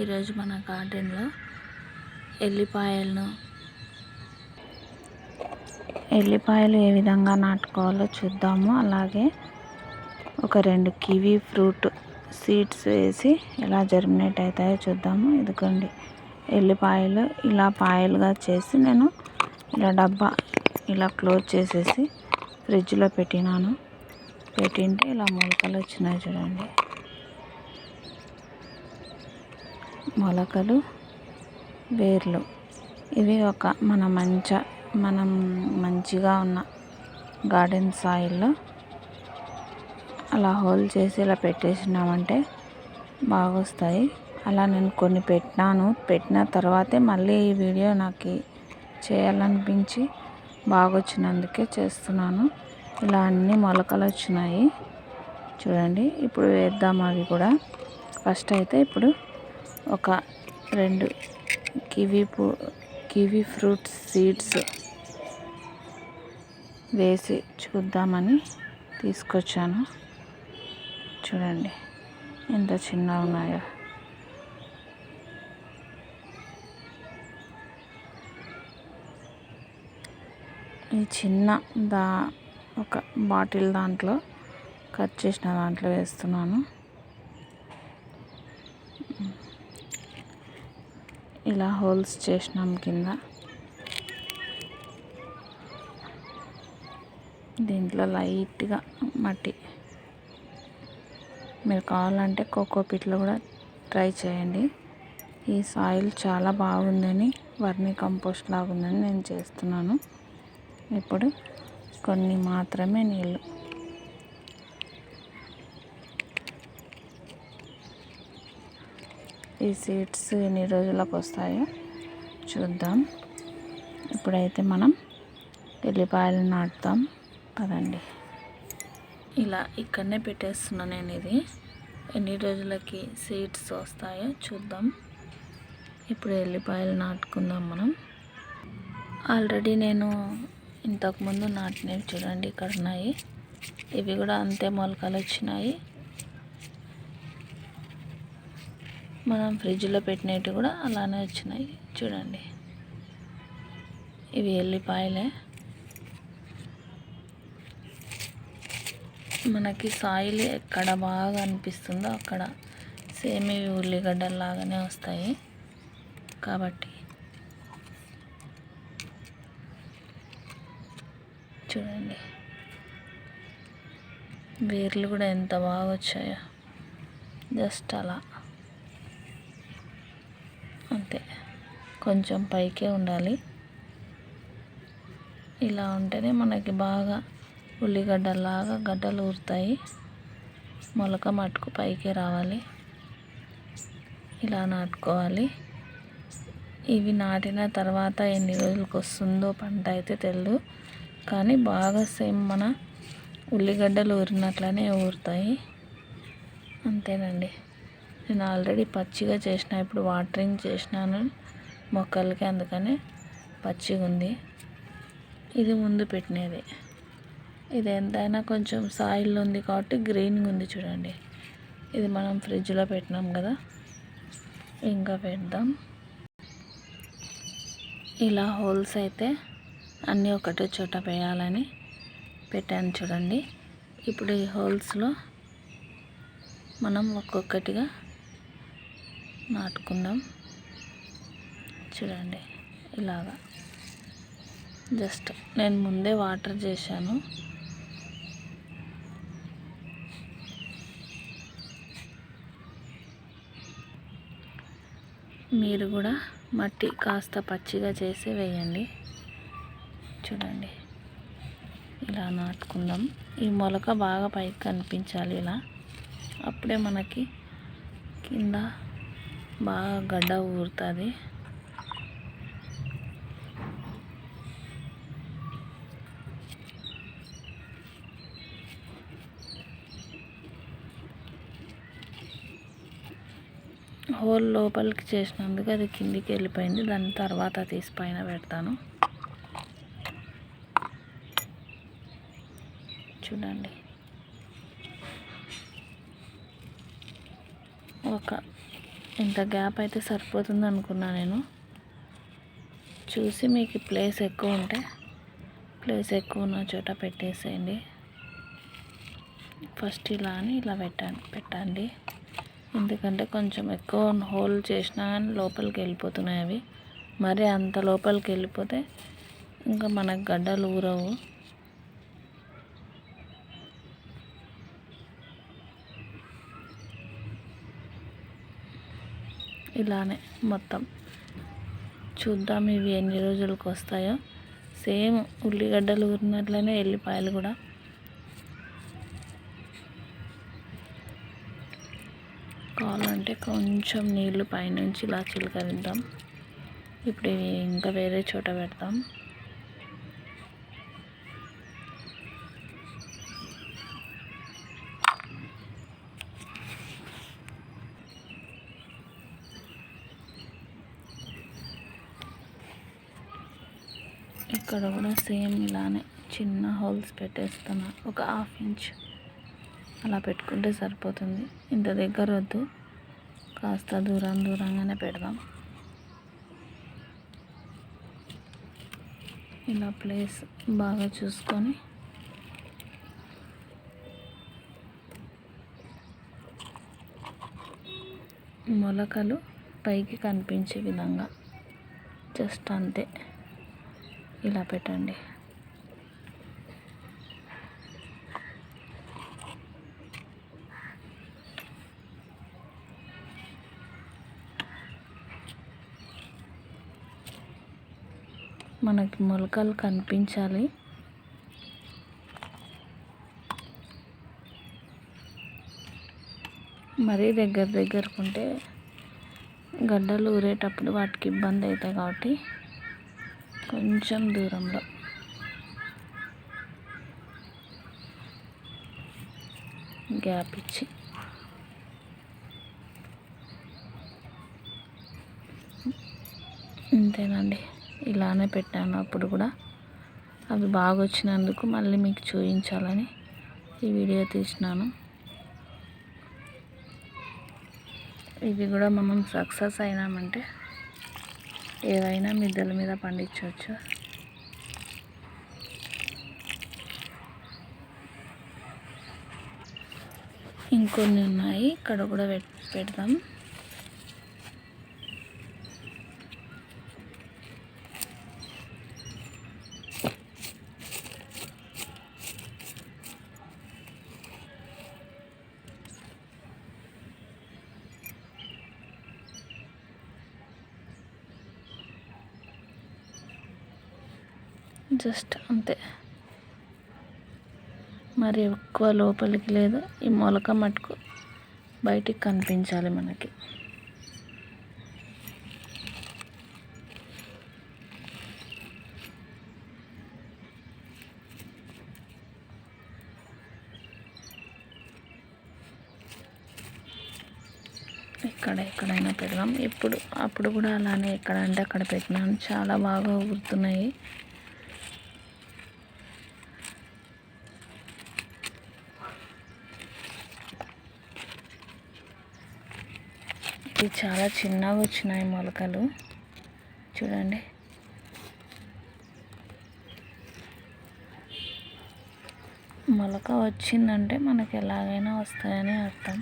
ఈరోజు మన గార్డెన్లో ఎల్లిపాయలను ఎల్లిపాయలు ఏ విధంగా నాటుకోవాలో చూద్దాము. అలాగే ఒక రెండు కివీ ఫ్రూట్ సీడ్స్ వేసి ఎలా జర్మినేట్ అవుతాయో చూద్దాము. ఇదిగోండి ఎల్లిపాయలు ఇలా పాయలుగా చేసి నేను ఇలా డబ్బా ఇలా క్లోజ్ చేసేసి ఫ్రిడ్జ్లో పెట్టినాను. పెట్టింటే ఇలా మొలకలు వచ్చినాయి చూడండి. మొలకలు వేర్లు. ఇవి ఒక మన మంచ మనం మంచిగా ఉన్న గార్డెన్ సాయిల్లో అలా హోల్ చేసి ఇలా పెట్టేసినామంటే బాగా వస్తాయి అలా నేను కొన్ని పెట్టినాను. పెట్టిన తర్వాతే మళ్ళీ ఈ వీడియో నాకు చేయాలనిపించి బాగా వచ్చినందుకే చేస్తున్నాను. ఇలా అన్ని మొలకలు వచ్చినాయి. చూడండి ఇప్పుడు వేద్దాం అవి కూడా. ఫస్ట్ అయితే ఇప్పుడు ఒక రెండు కివీ పూ కివీ ఫ్రూట్ సీడ్స్ వేసి చూద్దామని తీసుకొచ్చాను. చూడండి ఎంత చిన్న ఉన్నాయో. ఈ చిన్న దా ఒక బాటిల్ దాంట్లో కట్ చేసిన దాంట్లో వేస్తున్నాను. ఇలా హోల్స్ చేసినాం కింద. దీంట్లో లైట్గా మట్టి. మీరు కావాలంటే కోకో పిట్లో కూడా ట్రై చేయండి. ఈ సాయిల్ చాలా బాగుందని వర్మీ కంపోస్ట్ లాగుందని నేను చేస్తున్నాను. ఇప్పుడు కొన్ని మాత్రమే నీళ్ళు. ఈ సీడ్స్ ఎన్ని రోజులకు వస్తాయో చూద్దాం. ఇప్పుడైతే మనం ఎల్లిపాయలు నాటుతాం. పదండి. ఇలా ఇక్కడనే పెట్టేస్తున్నా నేను ఇది ఎన్ని రోజులకి సీడ్స్ వస్తాయో చూద్దాం. ఇప్పుడు ఎల్లిపాయలు నాటుకుందాం మనం. ఆల్రెడీ నేను ఇంతకుముందు నాటినవి చూడండి ఇక్కడ ఉన్నాయి ఇవి కూడా అంతే మొలకలు వచ్చినాయి మనం ఫ్రిడ్జ్లో పెట్టినవి కూడా అలానే వచ్చినాయి. చూడండి. ఇవి ఎల్లిపాయలే. మనకి సాయిల్ ఎక్కడ బాగా అనిపిస్తుందో అక్కడ సేమ్ ఇవి ఉల్లిగడ్డలాగానే వస్తాయి. కాబట్టి చూడండి. వేర్లు కూడా ఎంత బాగా వచ్చాయో. జస్ట్ అలా అంతే కొంచెం పైకే ఉండాలి. ఇలా ఉంటేనే మనకి బాగా ఉల్లిగడ్డలాగా గడ్డలు ఊరుతాయి. మొలక మట్టుకు పైకి రావాలి. ఇలా నాటుకోవాలి. ఇవి నాటిన తర్వాత ఎన్ని రోజులకు వస్తుందో పంట అయితే తెలియదు కానీ బాగా సేమ్ మన ఉల్లిగడ్డలు ఊరినట్లనే ఊరుతాయి. అంతేనండి. నేను ఆల్రెడీ పచ్చిగా చేసిన ఇప్పుడు వాటరింగ్ చేసినాను. మొక్కలకి అందుకనే పచ్చిగా ఉంది ఇది ముందు పెట్టినది. ఇది ఎంతైనా కొంచెం సాయిల్ ఉంది కాబట్టి గ్రీన్గా ఉంది చూడండి. ఇది మనం ఫ్రిడ్జ్లో పెట్టినాం కదా. ఇంకా పెడదాం. ఇలా హోల్స్ అయితే అన్నీ ఒకటే చోట వేయాలని పెట్టాను చూడండి. ఇప్పుడు ఈ హోల్స్లో మనం ఒక్కొక్కటిగా నాటుకుందాం. చూడండి ఇలాగా. జస్ట్ నేను ముందే వాటర్ చేశాను. మీరు కూడా మట్టి కాస్త పచ్చిగా చేసి వేయండి. చూడండి ఇలా నాటుకుందాం. ఈ మొలక బాగా పైకి కనిపించాలి ఇలా. అప్పుడే మనకి కింద బాగా గడ్డ ఊరుతుంది. హోల్ లోపలికి చేసినందుకు అది కిందికి వెళ్ళిపోయింది. దాని తర్వాత తీసి పైన పెడతాను. చూడండి. ఒక ఇంత గ్యాప్ అయితే సరిపోతుంది అనుకున్నా నేను. చూసి మీకు ప్లేస్ ఎక్కువ ఉంటే ప్లేస్ ఎక్కువ ఉన్న చోట పెట్టేసేయండి. ఫస్ట్ ఇలా అని ఇలా పెట్టండి పెట్టండి. ఎందుకంటే కొంచెం ఎక్కువ హోల్ చేసినా కానీ లోపలికి వెళ్ళిపోతున్నాయి అవి. మరి అంత లోపలికి వెళ్ళిపోతే ఇంకా మనకు గడ్డలు ఊరవు. ఇలానే మొత్తం. చూద్దాం ఇవి ఎన్ని రోజులకు వస్తాయో. సేమ్ ఉల్లిగడ్డలు ఊరినట్లనే ఎల్లిపాయలు కూడా. కావాలంటే కొంచెం నీళ్ళు పైనుంచి ఇలా చిలకరిద్దాం. ఇప్పుడు ఇవి ఇంకా వేరే చోట పెడతాం. ఇక్కడ కూడా సేమ్ ఇలానే చిన్న హోల్స్ పెట్టేస్తున్నా. ఒక హాఫ్ ఇంచ్. అలా పెట్టుకుంటే సరిపోతుంది. ఇంత దగ్గర వద్దు. కాస్త దూరం దూరంగానే పెడదాం. ఇలా ప్లేస్ బాగా చూసుకొని మొలకలు పైకి కనిపించే విధంగా జస్ట్ అంతే. ఇలా పెట్టండి. మనకి మొలకలు కనిపించాలి. మరీ దగ్గర దగ్గరకుంటే గడ్డలు ఊరేటప్పుడు వాటికి ఇబ్బంది అవుతాయి కాబట్టి కొంచెం దూరంలో. గ్యాప్ ఇచ్చి. అంతేనండి ఇలానే పెట్టాను అప్పుడు కూడా. అవి బాగా వచ్చినందుకు మళ్ళీ మీకు చూపించాలని ఈ వీడియో తీసినాను. ఇవి కూడా మనం సక్సెస్ అయినామంటే ఏవైనా మిద్దల మీద పండించవచ్చు. ఇంకొన్ని ఉన్నాయి ఇక్కడ కూడా పెడదాం. జస్ట్ అంతే. మరి ఎక్కువ లోపలికి లేదు. ఈ మొలక మటుకు బయటికి కనిపించాలి మనకి. ఇక్కడ ఎక్కడైనా పెడదాం. ఇప్పుడు అప్పుడు కూడా అలానే ఎక్కడ అంటే అక్కడ పెట్టినాను చాలా బాగా ఊరుతున్నాయి ఇవి చాలా చిన్నగా వచ్చినాయి మొలకలు. చూడండి. మొలక వచ్చిందంటే మనకి ఎలాగైనా వస్తాయని అర్థం.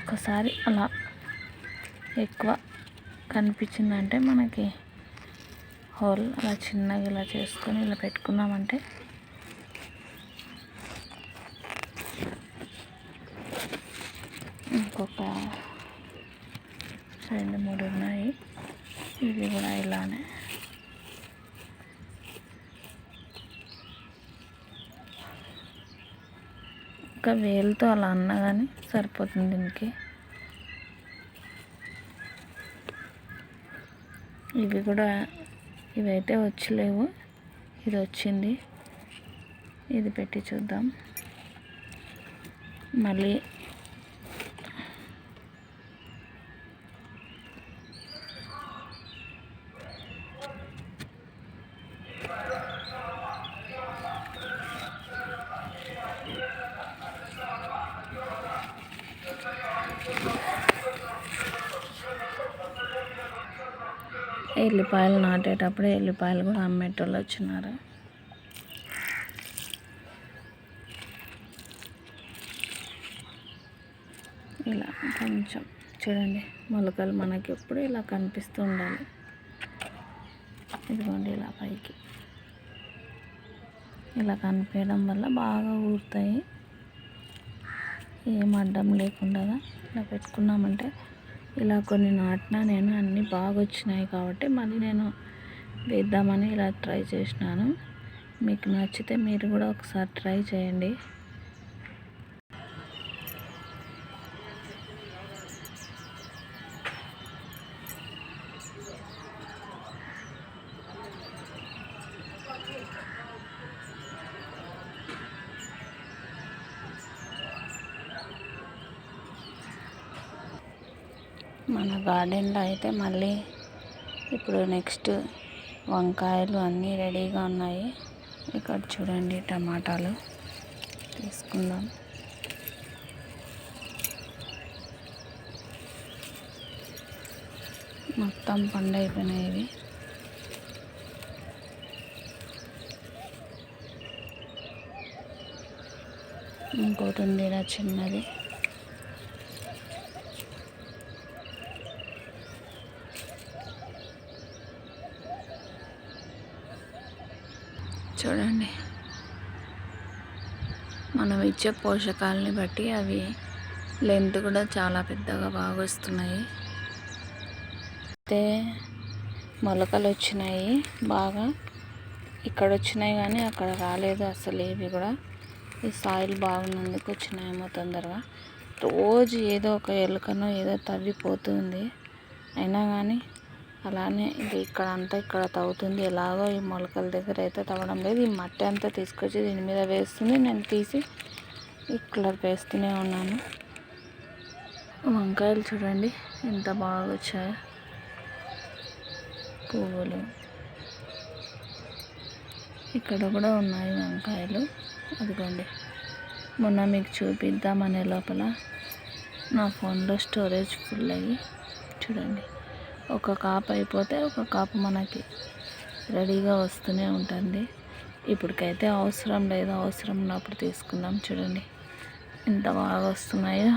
ఒకసారి అలా ఎక్కువ కనిపించిందంటే మనకి హోల్ అలా చిన్నగా ఇలా చేసుకొని ఇలా పెట్టుకున్నామంటే ఇంకొక రెండు మూడు ఉన్నాయి. ఇవి కూడా ఇలానే. ఇంకా వేలుతో అలా అన్నా కానీ సరిపోతుంది దీనికి. ఇవి కూడా ఇవైతే వచ్చలేవు. ఇది వచ్చింది. ఇది పెట్టి చూద్దాం. మళ్ళీ ఎల్లిపాయలు నాటేటప్పుడు ఎల్లిపాయలు కూడా అమ్మేటోళ్ళు వచ్చినారు. ఇలా కొంచెం చూడండి మొలకలు మనకి ఎప్పుడు ఇలా కనిపిస్తూ ఉండాలి. ఇదిగోండి ఇలా పైకి. ఇలా కనిపించడం వల్ల బాగా ఊరుతాయి. ఏం అడ్డం లేకుండా ఇలా పెట్టుకున్నామంటే ఇలా కొన్ని నాటినా నేను అన్నీ బాగా వచ్చినాయి కాబట్టి మళ్ళీ నేను వేద్దామని ఇలా ట్రై చేసినాను. మీకు నచ్చితే మీరు కూడా ఒకసారి ట్రై చేయండి. మన గార్డెన్లో అయితే మళ్ళీ ఇప్పుడు నెక్స్ట్ వంకాయలు అన్నీ రెడీగా ఉన్నాయి. ఇక్కడ చూడండి టమాటాలు తీసుకుందాం. మొత్తం పండైపోయినాయి ఇవి. ఇంకోటి ఉంది ఇలా చిన్నది. చూడండి. మనం ఇచ్చే పోషకాలని బట్టి అవి లెంత్ కూడా చాలా పెద్దగా బాగా వస్తున్నాయి అయితే మొలకలు వచ్చినాయి బాగా. ఇక్కడ వచ్చినాయి కానీ అక్కడ రాలేదు అసలు ఏవి కూడా. ఈ సాయిల్ బాగున్నందుకు వచ్చినాయేమో తొందరగా. రోజు ఏదో ఒక ఎలుకనో ఏదో తవ్విపోతుంది. అయినా కానీ అలానే ఇది ఇక్కడ అంతా ఇక్కడ తవ్వుతుంది. ఎలాగో ఈ మొలకల దగ్గర అయితే తవ్వడం లేదు. ఈ మట్టి అంతా తీసుకొచ్చి దీని మీద వేస్తుంది. నేను తీసి ఇక్కడ వేస్తూనే ఉన్నాను. వంకాయలు చూడండి. ఎంత బాగా వచ్చాయో పువ్వులు. ఇక్కడ కూడా ఉన్నాయి వంకాయలు. అదిగోండి. మొన్న మీకు చూపిద్దామనే లోపల నా ఫోన్లో స్టోరేజ్ ఫుల్ అయ్యి చూడండి. ఒక కాపు అయిపోతే ఒక కాపు మనకి రెడీగా వస్తూనే ఉంటుంది. ఇప్పటికైతే అవసరం లేదు. అవసరం ఉన్నప్పుడు తీసుకుందాం. చూడండి. ఎంత బాగా వస్తున్నాయో.